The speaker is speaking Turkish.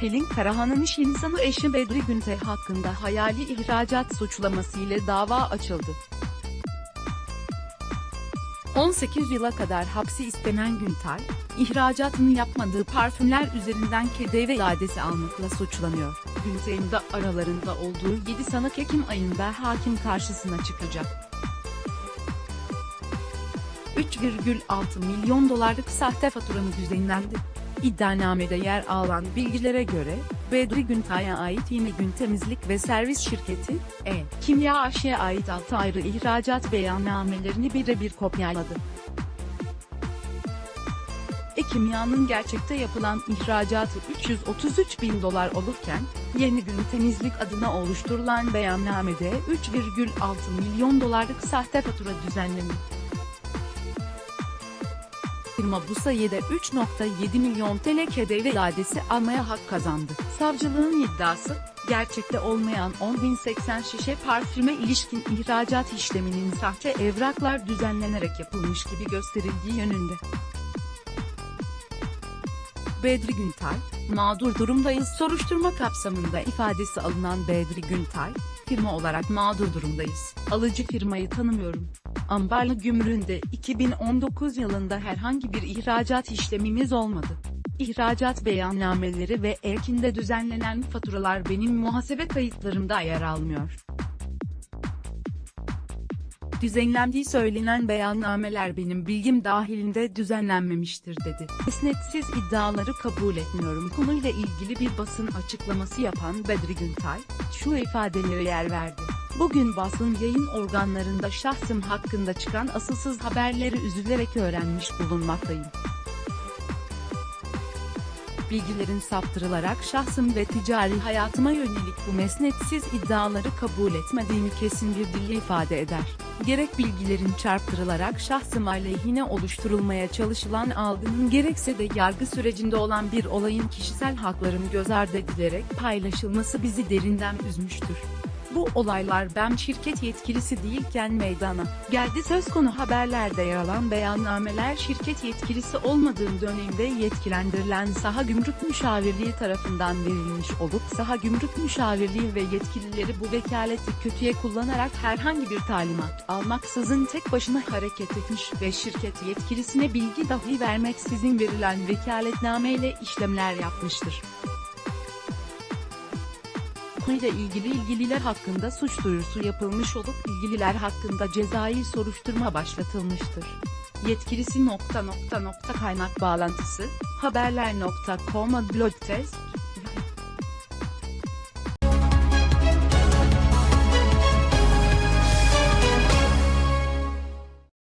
Pelin Karahan'ın iş insanı eşi Bedri Günte hakkında hayali ihracat suçlaması ile dava açıldı. 18 yıla kadar hapsi istenen Güntay, ihracatını yapmadığı parfümler üzerinden KDV iadesi almakla suçlanıyor. Güntay'ın da aralarında olduğu 7 sanık Ekim ayında hakim karşısına çıkacak. 3,6 milyon dolarlık sahte fatura mı düzenlendi? İddianamede yer alan bilgilere göre, Bedri Güntay'a ait yine Gün Temizlik ve Servis Şirketi, E. Kimya AŞ'ye ait 6 ayrı ihracat beyannamelerini birebir kopyaladı. E Kimya'nın gerçekte yapılan ihracatı 333 bin dolar olurken, Yeni Gün Temizlik adına oluşturulan beyannamede 3,6 milyon dolarlık sahte fatura düzenlendi. Firma bu sayede 3.7 milyon TL KDV iadesi almaya hak kazandı. Savcılığın iddiası, gerçekte olmayan 10.080 şişe parfüme ilişkin ihracat işleminin sahte evraklar düzenlenerek yapılmış gibi gösterildiği yönünde. Bedri Güntay, mağdur durumdayız soruşturma kapsamında ifadesi alınan Bedri Güntay, firma olarak mağdur durumdayız. Alıcı firmayı tanımıyorum. Ambarlı Gümrüğü'nde 2019 yılında herhangi bir ihracat işlemimiz olmadı. İhracat beyannameleri ve erkinde düzenlenen faturalar benim muhasebe kayıtlarımda yer almıyor. Düzenlendiği söylenen beyannameler benim bilgim dahilinde düzenlenmemiştir dedi. Esnetsiz iddiaları kabul etmiyorum konuyla ilgili bir basın açıklaması yapan Bedri Güntay, şu ifadelere yer verdi. Bugün basın yayın organlarında şahsım hakkında çıkan asılsız haberleri üzülerek öğrenmiş bulunmaktayım. Bilgilerin saptırılarak şahsım ve ticari hayatıma yönelik bu mesnetsiz iddiaları kabul etmediğimi kesin bir dille ifade eder. Gerek bilgilerin çarptırılarak şahsım aleyhine oluşturulmaya çalışılan algının gerekse de yargı sürecinde olan bir olayın kişisel hakların göz ardı edilerek paylaşılması bizi derinden üzmüştür. Bu olaylar BEM şirket yetkilisi değilken meydana geldi. Söz konu haberlerde yer alan beyannameler şirket yetkilisi olmadığım dönemde yetkilendirilen Saha Gümrük Müşavirliği tarafından verilmiş olup Saha Gümrük Müşavirliği ve yetkilileri bu vekaleti kötüye kullanarak herhangi bir talimat almaksızın tek başına hareket etmiş ve şirket yetkilisine bilgi dahi vermeksizin verilen vekaletname ile işlemler yapmıştır konuyla ilgili ilgililer hakkında suç duyurusu yapılmış olup ilgililer hakkında cezai soruşturma başlatılmıştır. Yetkilisi nokta nokta nokta kaynak bağlantısı, haberler.com blog test,